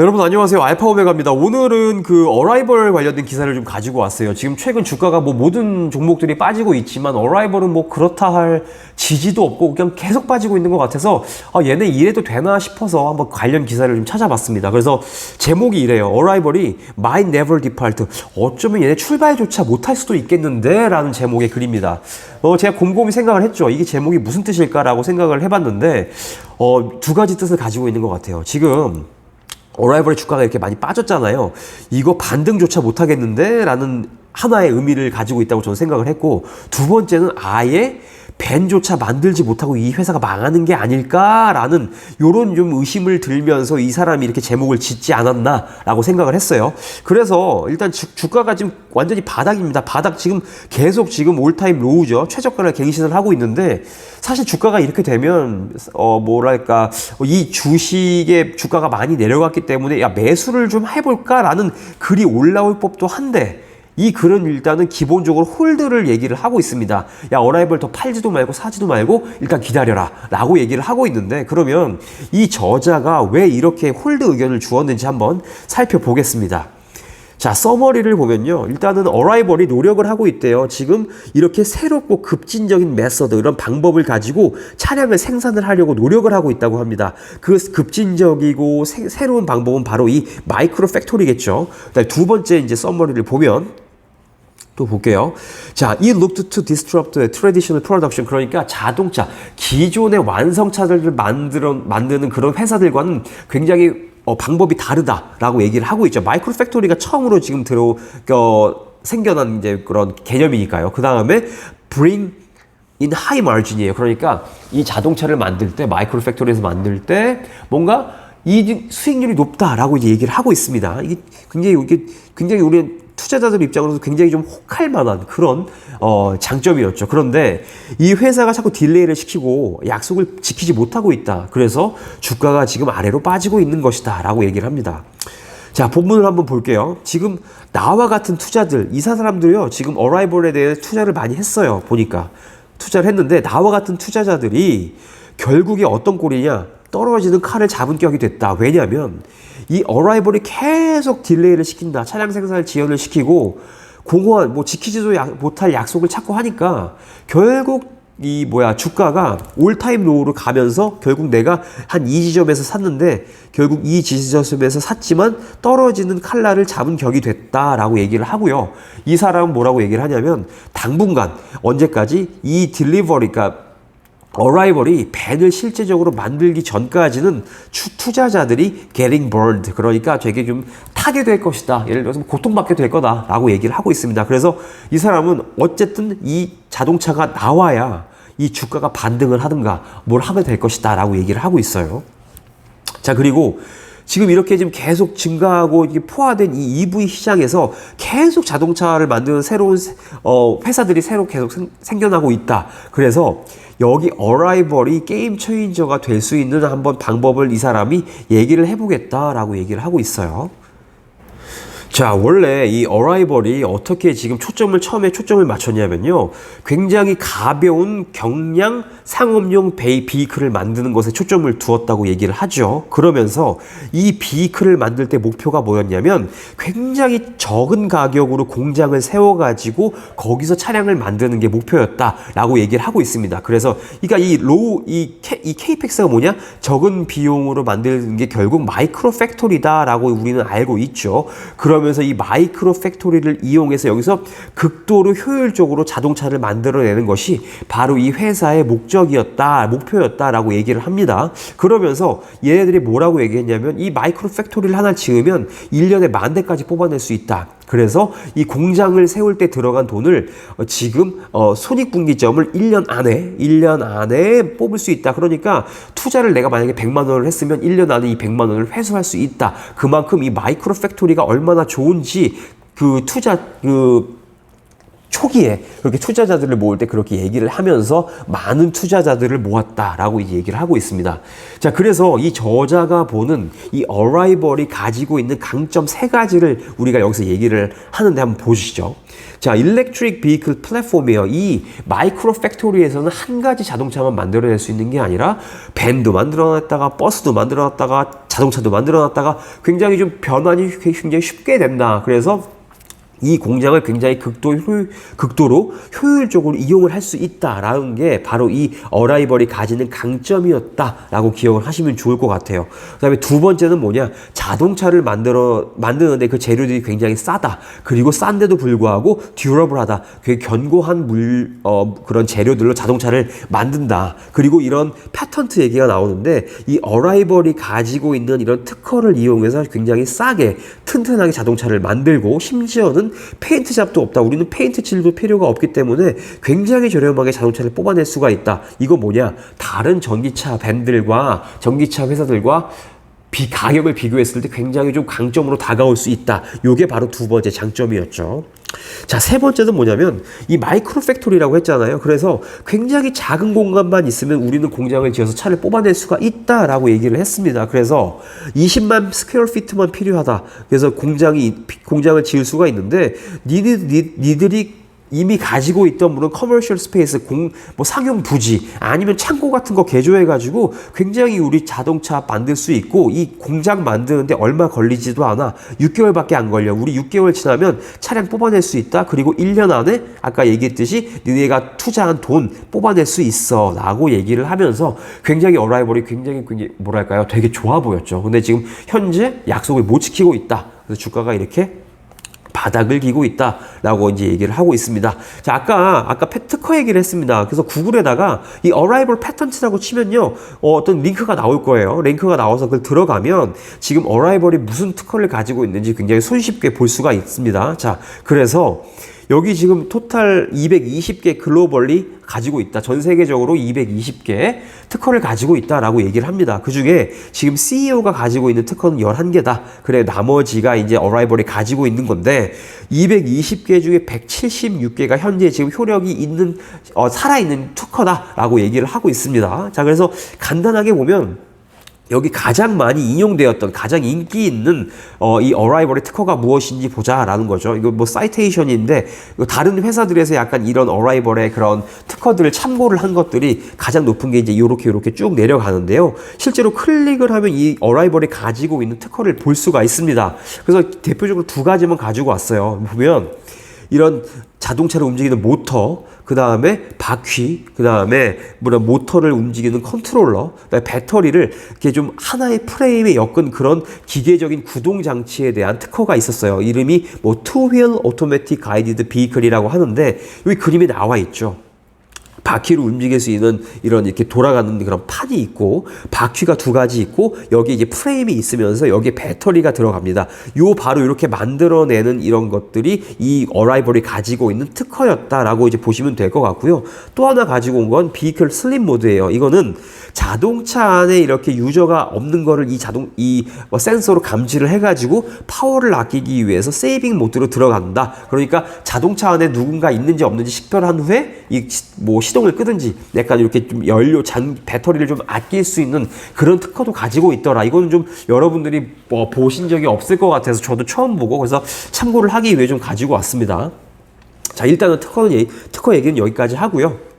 여러분 안녕하세요. 알파 오메가입니다. 오늘은 그 어라이벌 관련된 기사를 좀 가지고 왔어요. 지금 최근 주가가 뭐 모든 종목들이 빠지고 있지만 어라이벌은 뭐 그렇다 할 지지도 없고 그냥 계속 빠지고 있는 것 같아서 아, 얘네 이래도 되나 싶어서 한번 관련 기사를 좀 찾아봤습니다. 그래서 제목이 이래요. 어라이벌이 Might Never Depart 어쩌면 얘네 출발조차 못할 수도 있겠는데? 라는 제목의 글입니다. 어, 제가 곰곰이 생각을 했죠. 이게 제목이 무슨 뜻일까라고 생각을 해봤는데 어, 두 가지 뜻을 가지고 있는 것 같아요. 지금 어라이벌의 주가가 이렇게 많이 빠졌잖아요. 이거 반등조차 못하겠는데? 라는 하나의 의미를 가지고 있다고 저는 생각을 했고, 두 번째는 아예 밴조차 만들지 못하고 이 회사가 망하는 게 아닐까라는 요런 좀 의심을 들면서 이 사람이 이렇게 제목을 짓지 않았나라고 생각을 했어요. 그래서 일단 주, 주가가 지금 완전히 바닥입니다. 바닥 지금 계속 지금 올타임 로우죠. 최저가를 갱신을 하고 있는데 사실 주가가 이렇게 되면 어 뭐랄까 이 주식의 주가가 많이 내려갔기 때문에 야 매수를 좀 해볼까라는 글이 올라올 법도 한데 이 글은 일단은 기본적으로 홀드를 얘기를 하고 있습니다. 야, 어라이벌 더 팔지도 말고 사지도 말고 일단 기다려라. 라고 얘기를 하고 있는데 그러면 이 저자가 왜 이렇게 홀드 의견을 주었는지 한번 살펴보겠습니다. 자, 서머리를 보면요. 일단은 어라이벌이 노력을 하고 있대요. 지금 이렇게 새롭고 급진적인 메서드, 이런 방법을 가지고 차량을 생산을 하려고 노력을 하고 있다고 합니다. 그 급진적이고 새, 새로운 방법은 바로 이 마이크로 팩토리겠죠. 두 번째 이제 서머리를 보면 또 볼게요. 자, 이 looked to disrupt the traditional production. 그러니까 자동차, 기존의 완성차들을 만들어, 만드는 그런 회사들과는 굉장히 어, 방법이 다르다라고 얘기를 하고 있죠. 마이크로 팩토리가 처음으로 지금 들어, 어, 생겨난 이제 그런 개념이니까요. 그 다음에 bring in high margin이에요. 그러니까 이 자동차를 만들 때, 마이크로 팩토리에서 만들 때 뭔가 이 수익률이 높다라고 이제 얘기를 하고 있습니다. 이게 굉장히 이게 굉장히 우리 투자자들 입장으로서 굉장히 좀 혹할 만한 그런 어, 장점이었죠. 그런데 이 회사가 자꾸 딜레이를 시키고 약속을 지키지 못하고 있다. 그래서 주가가 지금 아래로 빠지고 있는 것이다. 라고 얘기를 합니다. 자, 본문을 한번 볼게요. 지금 나와 같은 투자들, 이 사람들이요. 지금 어라이벌에 대해 투자를 많이 했어요. 보니까. 투자를 했는데 나와 같은 투자자들이 결국에 어떤 꼴이냐? 떨어지는 칼을 잡은 격이 됐다. 왜냐하면 이 어라이벌이 계속 딜레이를 시킨다. 차량 생산을 지연을 시키고 공허한 뭐 지키지도 못할 약속을 찾고 하니까 결국 이 뭐야 주가가 올타임 로우로 가면서 결국 내가 한 이 지점에서 샀는데 결국 이 지점에서 샀지만 떨어지는 칼날을 잡은 격이 됐다라고 얘기를 하고요. 이 사람은 뭐라고 얘기를 하냐면 당분간 언제까지 이 딜리버리가 어라이벌이 밴을 실제적으로 만들기 전까지는 투자자들이 getting burned 그러니까 되게 좀 타게 될 것이다. 예를 들어서 고통받게 될 거다라고 얘기를 하고 있습니다. 그래서 이 사람은 어쨌든 이 자동차가 나와야 이 주가가 반등을 하든가 뭘 하게 될 것이다 라고 얘기를 하고 있어요. 자 그리고 지금 이렇게 지금 계속 증가하고 이게 포화된 이 EV 시장에서 계속 자동차를 만드는 새로운 어, 회사들이 새로 계속 생, 생겨나고 있다. 그래서 여기 어라이벌이 게임 체인저가 될 수 있는 한번 방법을 이 사람이 얘기를 해보겠다라고 얘기를 하고 있어요. 자, 원래 이 어라이벌이 어떻게 지금 초점을 처음에 초점을 맞췄냐면요. 굉장히 가벼운 경량 상업용 베이 비이클을 만드는 것에 초점을 두었다고 얘기를 하죠. 그러면서 이 비이클을 만들 때 목표가 뭐였냐면 굉장히 적은 가격으로 공장을 세워 가지고 거기서 차량을 만드는 게 목표였다라고 얘기를 하고 있습니다. 그래서 그러니까 이 로우 이, K, 이 KPX가 뭐냐? 적은 비용으로 만드는 게 결국 마이크로 팩토리다라고 우리는 알고 있죠. 그러면 그러면서 이 마이크로 팩토리를 이용해서 여기서 극도로 효율적으로 자동차를 만들어내는 것이 바로 이 회사의 목적이었다, 목표였다라고 얘기를 합니다. 그러면서 얘네들이 뭐라고 얘기했냐면 이 마이크로 팩토리를 하나 지으면 1년에 만 대까지 뽑아낼 수 있다. 그래서 이 공장을 세울 때 들어간 돈을 어, 지금 어, 손익분기점을 1년 안에 1년 안에 뽑을 수 있다. 그러니까 투자를 내가 만약에 100만 원을 했으면 1년 안에 이 100만 원을 회수할 수 있다. 그만큼 이 마이크로 팩토리가 얼마나 좋은지 그 투자 그 초기에 그렇게 투자자들을 모을 때 그렇게 얘기를 하면서 많은 투자자들을 모았다라고 얘기를 하고 있습니다. 자, 그래서 이 저자가 보는 이 어라이벌이 가지고 있는 강점 세 가지를 우리가 여기서 얘기를 하는데 한번 보시죠. 자, 일렉트릭 비클 플랫폼이에요. 이 마이크로 팩토리에서는 한 가지 자동차만 만들어낼 수 있는 게 아니라 밴도 만들어놨다가 버스도 만들어놨다가 자동차도 만들어놨다가 굉장히 좀 변환이 굉장히 쉽게 된다. 그래서 이 공장을 굉장히 극도, 효율, 극도로 효율적으로 이용을 할 수 있다라는 게 바로 이 어라이벌이 가지는 강점이었다라고 기억을 하시면 좋을 것 같아요. 그 다음에 두 번째는 뭐냐. 자동차를 만들어, 만드는데 그 재료들이 굉장히 싸다. 그리고 싼데도 불구하고 듀러블하다. 되게 견고한 물, 어, 그런 재료들로 자동차를 만든다. 그리고 이런 패턴트 얘기가 나오는데 이 어라이벌이 가지고 있는 이런 특허를 이용해서 굉장히 싸게 튼튼하게 자동차를 만들고 심지어는 페인트샵도 없다. 우리는 페인트 칠도 필요가 없기 때문에 굉장히 저렴하게 자동차를 뽑아낼 수가 있다. 이거 뭐냐? 다른 전기차 밴들과 전기차 회사들과 비 가격을 비교했을 때 굉장히 좀 강점으로 다가올 수 있다. 요게 바로 두 번째 장점이었죠. 자, 세 번째는 뭐냐면 이 마이크로 팩토리라고 했잖아요. 그래서 굉장히 작은 공간만 있으면 우리는 공장을 지어서 차를 뽑아낼 수가 있다라고 얘기를 했습니다. 그래서 20만 스퀘어 피트만 필요하다. 그래서 공장이 공장을 지을 수가 있는데 니들 니, 니들이 이미 가지고 있던 물론 커머셜 스페이스 공 뭐 상용 부지 아니면 창고 같은 거 개조해 가지고 굉장히 우리 자동차 만들 수 있고 이 공장 만드는데 얼마 걸리지도 않아 6개월밖에 안 걸려. 우리 6개월 지나면 차량 뽑아낼 수 있다. 그리고 1년 안에 아까 얘기했듯이 너네가 투자한 돈 뽑아낼 수 있어라고 얘기를 하면서 굉장히 어라이벌이 굉장히 굉장히 뭐랄까요? 되게 좋아 보였죠. 근데 지금 현재 약속을 못 지키고 있다. 그래서 주가가 이렇게 바닥을 기고 있다라고 이제 얘기를 하고 있습니다. 자, 아까 아까 특허 얘기를 했습니다. 그래서 구글에다가 이 arrival patent라고 치면요. 어, 떤 링크가 나올 거예요. 링크가 나와서 그걸 들어가면 지금 arrival이 무슨 특허를 가지고 있는지 굉장히 손쉽게 볼 수가 있습니다. 자, 그래서 여기 지금 토탈 220개 글로벌리 가지고 있다. 전 세계적으로 220개 특허를 가지고 있다라고 얘기를 합니다. 그 중에 지금 CEO가 가지고 있는 특허는 11개다. 그래, 나머지가 이제 어라이벌이 가지고 있는 건데 220개 중에 176개가 현재 지금 효력이 있는, 어, 살아 있는 특허다라고 얘기를 하고 있습니다. 자, 그래서 간단하게 보면 여기 가장 많이 인용되었던 가장 인기 있는 어, 이 어라이벌의 특허가 무엇인지 보자라는 거죠. 이거 뭐 사이테이션인데 다른 회사들에서 약간 이런 어라이벌의 그런 특허들을 참고를 한 것들이 가장 높은 게 이제 이렇게 이렇게 쭉 내려가는데요. 실제로 클릭을 하면 이 어라이벌이 가지고 있는 특허를 볼 수가 있습니다. 그래서 대표적으로 두 가지만 가지고 왔어요. 보면 이런 자동차를 움직이는 모터, 그 다음에 바퀴, 그 다음에 뭐냐 모터를 움직이는 컨트롤러, 배터리를 이렇게 좀 하나의 프레임에 엮은 그런 기계적인 구동 장치에 대한 특허가 있었어요. 이름이 뭐 Wheel Automatic Guided Vehicle이라고 하는데 여기 그림에 나와 있죠. 바퀴를 움직일 수 있는 이런 이렇게 돌아가는 그런 판이 있고 바퀴가 두 가지 있고 여기 이제 프레임이 있으면서 여기에 배터리가 들어갑니다. 요 바로 이렇게 만들어내는 이런 것들이 이 어라이벌이 가지고 있는 특허였다라고 이제 보시면 될 것 같고요. 또 하나 가지고 온 건 비클 슬림 모드예요. 이거는 자동차 안에 이렇게 유저가 없는 거를 이 자동 이뭐 센서로 감지를 해가지고 파워를 아끼기 위해서 세이빙 모드로 들어간다. 그러니까 자동차 안에 누군가 있는지 없는지 식별한 후에 이뭐 시동을 끄든지 약간 이렇게 좀 연료 장 배터리를 좀 아낄 수 있는 그런 특허도 가지고 있더라. 이거는 좀 여러분들이 뭐 보신 적이 없을 것 같아서 저도 처음 보고 그래서 참고를 하기 위해 좀 가지고 왔습니다. 자 일단은 특허는 특허 얘기는 여기까지 하고요.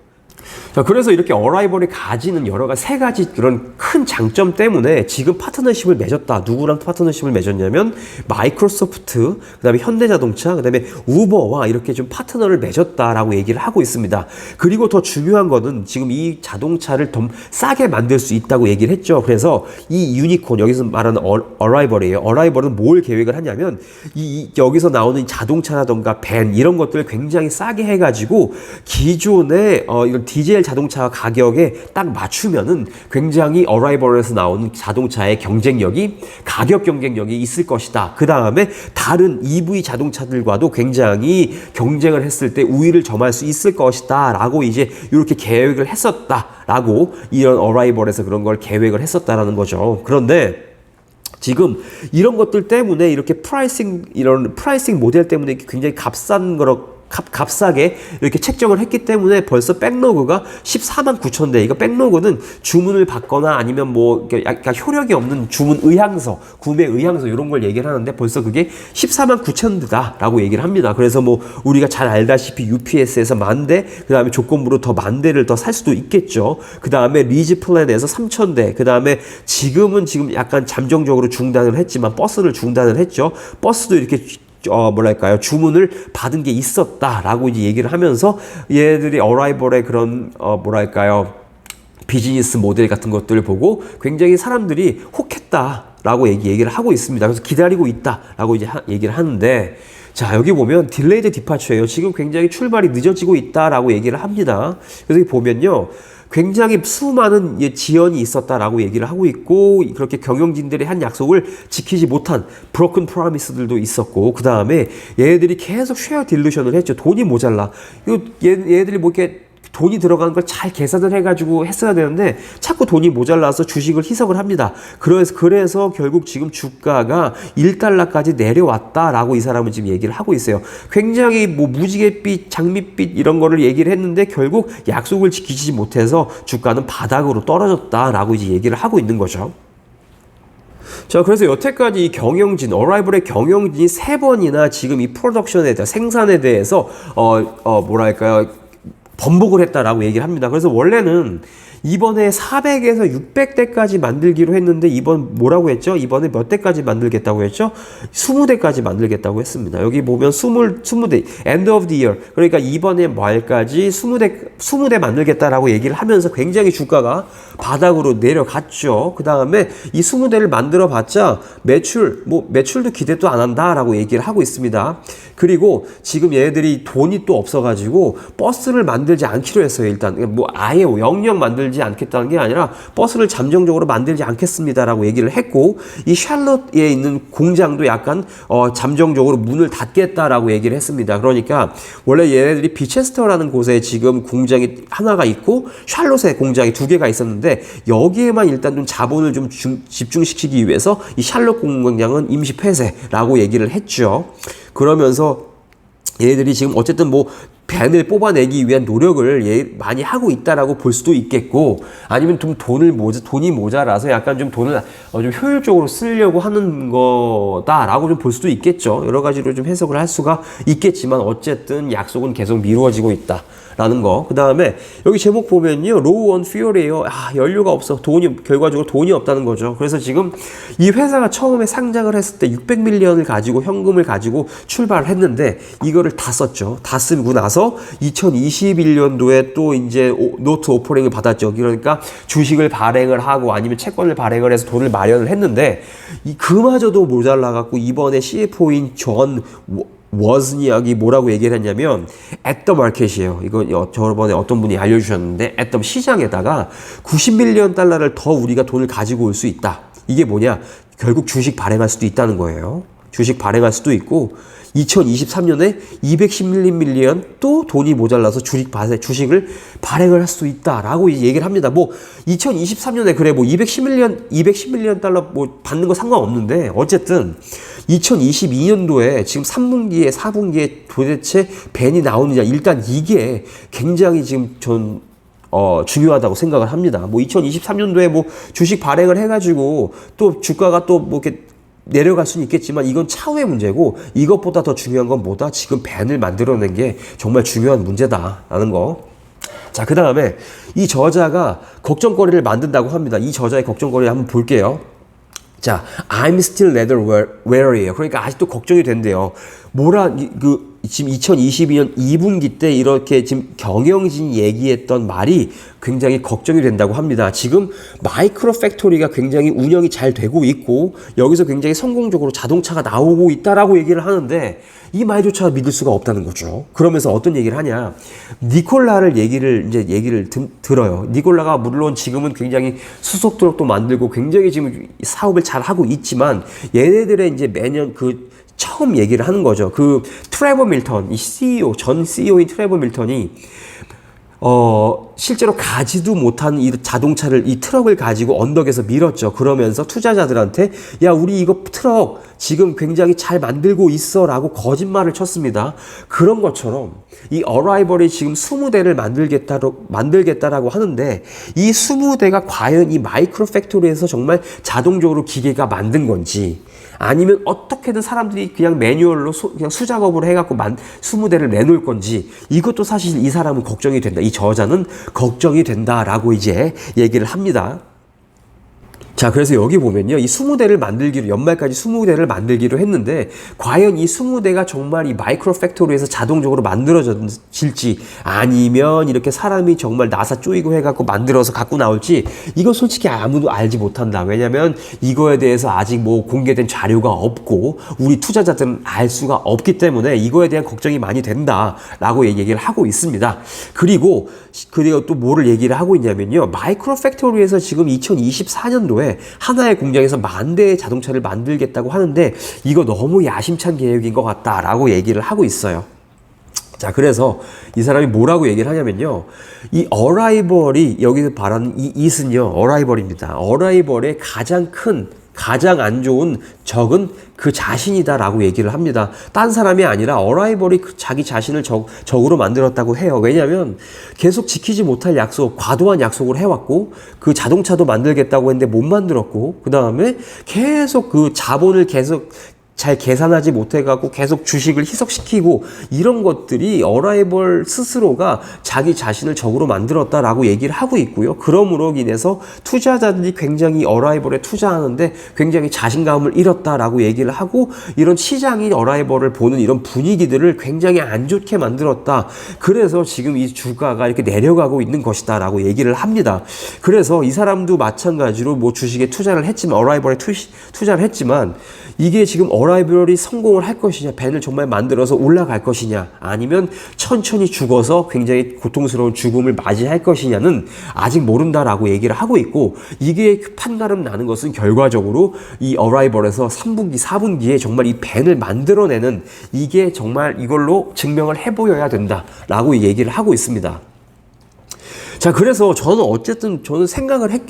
자, 그래서 이렇게 어라이벌이 가지는 여러 가지 세 가지 그런 큰 장점 때문에 지금 파트너십을 맺었다. 누구랑 파트너십을 맺었냐면 마이크로소프트, 그다음에 현대자동차, 그다음에 우버와 이렇게 좀 파트너를 맺었다라고 얘기를 하고 있습니다. 그리고 더 중요한 거는 지금 이 자동차를 더 싸게 만들 수 있다고 얘기를 했죠. 그래서 이 유니콘 여기서 말하는 어, 어라이벌이에요. 어라이벌은 뭘 계획을 하냐면 이 여기서 나오는 자동차라던가 밴 이런 것들을 굉장히 싸게 해 가지고 기존의 어 디젤 디젤 자동차 가격에 딱 맞추면은 굉장히 어라이벌에서 나오는 자동차의 경쟁력이 가격 경쟁력이 있을 것이다. 그 다음에 다른 EV 자동차들과도 굉장히 경쟁을 했을 때 우위를 점할 수 있을 것이다. 라고 이제 이렇게 계획을 했었다. 라고 이런 어라이벌에서 그런 걸 계획을 했었다라는 거죠. 그런데 지금 이런 것들 때문에 이렇게 프라이싱 이런 프라이싱 모델 때문에 굉장히 값싼 거로 값, 값싸게 이렇게 책정을 했기 때문에 벌써 백로그가 14만 9천 대. 이거 백로그는 주문을 받거나 아니면 뭐 약간 효력이 없는 주문 의향서, 구매 의향서 이런 걸 얘기를 하는데 벌써 그게 14만 9천 대다라고 얘기를 합니다. 그래서 뭐 우리가 잘 알다시피 UPS에서 만 대, 그 다음에 조건부로 더 만 대를 더 살 수도 있겠죠. 그 다음에 리즈 플랜에서 3천 대, 그 다음에 지금은 지금 약간 잠정적으로 중단을 했지만 버스를 중단을 했죠. 버스도 이렇게 어 뭐랄까요 주문을 받은 게 있었다라고 이제 얘기를 하면서 얘들이 어라이벌의 그런 어 뭐랄까요 비즈니스 모델 같은 것들을 보고 굉장히 사람들이 혹했다라고 얘기, 얘기를 하고 있습니다. 그래서 기다리고 있다라고 이제 하, 얘기를 하는데 자 여기 보면 딜레이드 디파처예요. 지금 굉장히 출발이 늦어지고 있다라고 얘기를 합니다. 그래서 보면요. 굉장히 수많은 예, 지연이 있었다라고 얘기를 하고 있고 그렇게 경영진들이 한 약속을 지키지 못한 브로큰 프라미스들도 있었고 그 다음에 얘들이 계속 쉐어 딜루션을 했죠. 돈이 모자라. 이거 얘, 얘들이 뭐 이렇게 돈이 들어가는 걸 잘 계산을 해가지고 했어야 되는데 자꾸 돈이 모자라서 주식을 희석을 합니다. 그래서 그래서 결국 지금 주가가 1달러까지 내려왔다라고 이 사람은 지금 얘기를 하고 있어요. 굉장히 뭐 무지갯빛, 장밋빛 이런 거를 얘기를 했는데 결국 약속을 지키지 못해서 주가는 바닥으로 떨어졌다라고 이제 얘기를 하고 있는 거죠. 자, 그래서 여태까지 이 경영진, 어라이벌의 경영진이 세 번이나 지금 이 프로덕션에 대해 생산에 대해서 어, 어 뭐랄까요 번복을 했다라고 얘기를 합니다. 그래서 원래는 이번에 400에서 600대까지 만들기로 했는데 이번 뭐라고 했죠? 이번에 몇 대까지 만들겠다고 했죠? 20대까지 만들겠다고 했습니다. 여기 보면 20, 20대, end of the year. 그러니까 이번에 말까지 20대, 20대 만들겠다라고 얘기를 하면서 굉장히 주가가 바닥으로 내려갔죠. 그 다음에 이 20대를 만들어 봤자 매출, 뭐 매출도 기대도 안 한다라고 얘기를 하고 있습니다. 그리고 지금 얘들이 돈이 또 없어가지고 버스를 만들지 않기로 했어요. 일단 뭐 아예 영영 만들 지 않겠다는 게 아니라 버스를 잠정적으로 만들지 않겠습니다라고 얘기를 했고 이 샬롯에 있는 공장도 약간 어, 잠정적으로 문을 닫겠다라고 얘기를 했습니다. 그러니까 원래 얘네들이 비체스터라는 곳에 지금 공장이 하나가 있고 샬롯에 공장이 두 개가 있었는데 여기에만 일단 좀 자본을 좀 중, 집중시키기 위해서 이 샬롯 공장은 임시 폐쇄라고 얘기를 했죠. 그러면서 얘들이 지금 어쨌든 뭐 밴을 뽑아내기 위한 노력을 예, 많이 하고 있다라고 볼 수도 있겠고 아니면 좀 돈을 모자 돈이 모자라서 약간 좀 돈을 어, 좀 효율적으로 쓰려고 하는 거다라고 좀 볼 수도 있겠죠 여러 가지로 좀 해석을 할 수가 있겠지만 어쨌든 약속은 계속 미루어지고 있다. 라는 거. 그 다음에 여기 제목 보면요. 로우 원 퓨어리에요. 아, 연료가 없어. 돈이, 결과적으로 돈이 없다는 거죠. 그래서 지금 이 회사가 처음에 상장을 했을 때 600밀리언을 가지고 현금을 가지고 출발을 했는데 이거를 다 썼죠. 다 쓰고 나서 2021년도에 또 이제 오, 노트 오퍼링을 받았죠. 그러니까 주식을 발행을 하고 아니면 채권을 발행을 해서 돈을 마련을 했는데 이 그마저도 모자라갖고 이번에 CFO인 존 워즈니악이 뭐라고 얘기를 했냐면 at the market이에요. 이거 저번에 어떤 분이 알려주셨는데 at the 시장에다가 90밀리언 달러를 더 우리가 돈을 가지고 올 수 있다. 이게 뭐냐? 결국 주식 발행할 수도 있다는 거예요. 주식 발행할 수도 있고 2023년에 210밀리언 또 돈이 모자라서 주식 발 주식을 발행을 할 수 있다라고 얘기를 합니다. 뭐 2023년에 그래 뭐 210밀리언 210밀리언 달러 뭐 받는 거 상관없는데 어쨌든 2022년도에 지금 3분기에 4분기에 도대체 벤이 나오느냐 일단 이게 굉장히 지금 전 어, 중요하다고 생각을 합니다. 뭐 2023년도에 뭐 주식 발행을 해가지고 또 주가가 또 뭐 이렇게 내려갈 수는 있겠지만 이건 차후의 문제고 이것보다 더 중요한 건 뭐다? 지금 밴을 만들어낸 게 정말 중요한 문제다라는 거. 자, 그 다음에 이 저자가 걱정거리를 만든다고 합니다. 이 저자의 걱정거리 한번 볼게요. 자, I'm still leather weary예요. 그러니까 아직도 걱정이 된대요. 뭐라 그 지금 2022년 2분기 때 이렇게 지금 경영진 얘기했던 말이 굉장히 걱정이 된다고 합니다. 지금 마이크로 팩토리가 굉장히 운영이 잘 되고 있고 여기서 굉장히 성공적으로 자동차가 나오고 있다라고 얘기를 하는데 이 말조차 믿을 수가 없다는 거죠. 그러면서 어떤 얘기를 하냐? 니콜라를 얘기를 이제 얘기를 드, 들어요. 니콜라가 물론 지금은 굉장히 트럭도 만들고 굉장히 지금 사업을 잘 하고 있지만 얘네들의 이제 매년 그 처음 얘기를 하는 거죠. 그 트레버 밀턴, 이 CEO, 전 CEO인 트레버 밀턴이 어, 실제로 가지도 못한 이 자동차를, 이 트럭을 가지고 언덕에서 밀었죠. 그러면서 투자자들한테, 야, 우리 이거 트럭 지금 굉장히 잘 만들고 있어. 라고 거짓말을 쳤습니다. 그런 것처럼 이 어라이벌이 지금 20대를 만들겠다로, 만들겠다라고 하는데 이 20대가 과연 이 마이크로 팩토리에서 정말 자동적으로 기계가 만든 건지 아니면 어떻게든 사람들이 그냥 매뉴얼로 소, 그냥 수작업을 해갖고 만 20대를 내놓을 건지 이것도 사실 이 사람은 걱정이 된다. 이 저자는 걱정이 된다라고 이제 얘기를 합니다. 자, 그래서 여기 보면요. 이 20대를 만들기로, 연말까지 20대를 만들기로 했는데, 과연 이 20대가 정말 이 마이크로 팩토리에서 자동적으로 만들어질지, 아니면 이렇게 사람이 정말 나사 쪼이고 해갖고 만들어서 갖고 나올지, 이거 솔직히 아무도 알지 못한다. 왜냐면 이거에 대해서 아직 뭐 공개된 자료가 없고, 우리 투자자들은 알 수가 없기 때문에 이거에 대한 걱정이 많이 된다. 라고 얘기를 하고 있습니다. 그리고, 그리고 또 뭐를 얘기를 하고 있냐면요. 마이크로 팩토리에서 지금 2024년도에 하나의 공장에서 만 대의 자동차를 만들겠다고 하는데 이거 너무 야심찬 계획인 것 같다라고 얘기를 하고 있어요. 자, 그래서 이 사람이 뭐라고 얘기를 하냐면요. 이 어라이벌이 여기서 말하는 이 it은요, 어라이벌입니다. 어라이벌의 가장 큰 가장 안 좋은 적은 그 자신이다라고 얘기를 합니다. 딴 사람이 아니라 어라이벌이 그 자기 자신을 적, 적으로 만들었다고 해요. 왜냐하면 계속 지키지 못할 약속, 과도한 약속을 해왔고 그 자동차도 만들겠다고 했는데 못 만들었고 그 다음에 계속 그 자본을 계속 잘 계산하지 못해갖고 계속 주식을 희석시키고 이런 것들이 어라이벌 스스로가 자기 자신을 적으로 만들었다라고 얘기를 하고 있고요. 그러므로 인해서 투자자들이 굉장히 어라이벌에 투자하는데 굉장히 자신감을 잃었다라고 얘기를 하고 이런 시장이 어라이벌을 보는 이런 분위기들을 굉장히 안 좋게 만들었다. 그래서 지금 이 주가가 이렇게 내려가고 있는 것이다라고 얘기를 합니다. 그래서 이 사람도 마찬가지로 뭐 주식에 투자를 했지만 어라이벌에 투, 투자를 했지만 이게 지금 어라이벌이 성공을 할 것이냐, 밴을 정말 만들어서 올라갈 것이냐, 아니면 천천히 죽어서 굉장히 고통스러운 죽음을 맞이할 것이냐는 아직 모른다라고 얘기를 하고 있고, 이게 판가름 나는 것은 결과적으로 이 어라이벌에서 3분기, 4분기에 정말 이 밴을 만들어내는 이게 정말 이걸로 증명을 해보여야 된다라고 얘기를 하고 있습니다. 자, 그래서 저는 어쨌든 저는 생각을 했,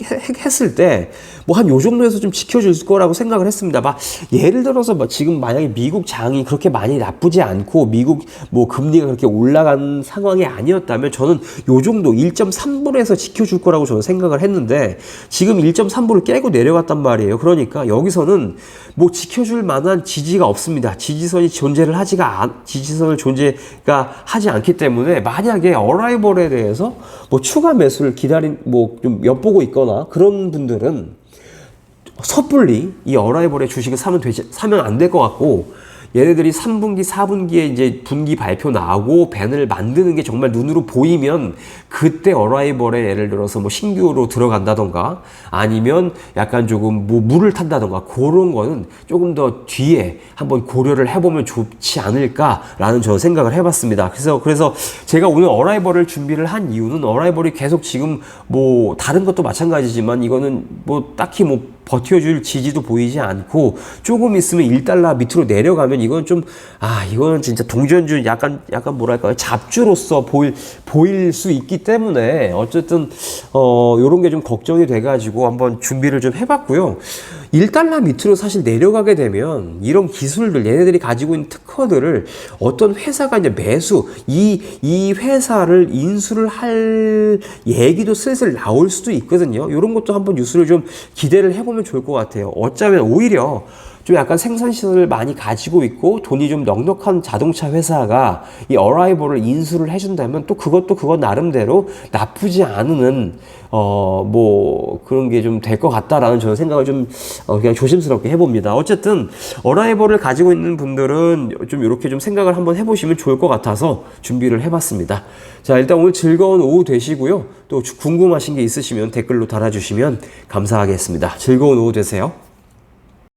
했을 때 뭐 한 요 정도에서 좀 지켜줄 거라고 생각을 했습니다. 막 예를 들어서 뭐 지금 만약에 미국 장이 그렇게 많이 나쁘지 않고 미국 뭐 금리가 그렇게 올라간 상황이 아니었다면 저는 요 정도 1.3불에서 지켜줄 거라고 저는 생각을 했는데 지금 1.3불을 깨고 내려갔단 말이에요. 그러니까 여기서는 뭐 지켜줄 만한 지지가 없습니다. 지지선이 존재를 하지가 않, 지지선을 존재가 하지 않기 때문에 만약에 어라이벌에 대해서 뭐 추가 매수를 기다린 뭐 좀 엿보고 있거나 그런 분들은 섣불리 이 어라이벌의 주식을 사면 되지 사면 안 될 것 같고 얘네들이 3분기, 4분기에 이제 분기 발표 나오고 밴을 만드는 게 정말 눈으로 보이면 그때 어라이벌에 예를 들어서 뭐 신규로 들어간다던가 아니면 약간 조금 뭐 물을 탄다던가 그런 거는 조금 더 뒤에 한번 고려를 해보면 좋지 않을까라는 저는 생각을 해봤습니다. 그래서 그래서 제가 오늘 어라이벌을 준비를 한 이유는 어라이벌이 계속 지금 뭐 다른 것도 마찬가지지만 이거는 뭐 딱히 뭐 버텨줄 지지도 보이지 않고 조금 있으면 1달러 밑으로 내려가면 이건 좀 아 이거는 진짜 동전주 약간 약간 뭐랄까요 잡주로서 보일 보일 수 있기 때문에 어쨌든 어 요런 게 좀 걱정이 돼가지고 한번 준비를 좀 해봤고요. 1달러 밑으로 사실 내려가게 되면 이런 기술들 얘네들이 가지고 있는 특허들을 어떤 회사가 이제 매수 이 이 회사를 인수를 할 얘기도 슬슬 나올 수도 있거든요. 이런 것도 한번 뉴스를 좀 기대를 해보면 좋을 것 같아요. 어쩌면 오히려 좀 약간 생산 시설을 많이 가지고 있고 돈이 좀 넉넉한 자동차 회사가 이 어라이벌을 인수를 해준다면 또 그것도 그것 나름대로 나쁘지 않은 어 뭐 그런 게 좀 될 것 같다라는 저는 생각을 좀 어, 그냥 조심스럽게 해봅니다. 어쨌든 어라이벌을 가지고 있는 분들은 좀 이렇게 좀 생각을 한번 해보시면 좋을 것 같아서 준비를 해봤습니다. 자 일단 오늘 즐거운 오후 되시고요. 또 궁금하신 게 있으시면 댓글로 달아주시면 감사하겠습니다. 즐거운 오후 되세요.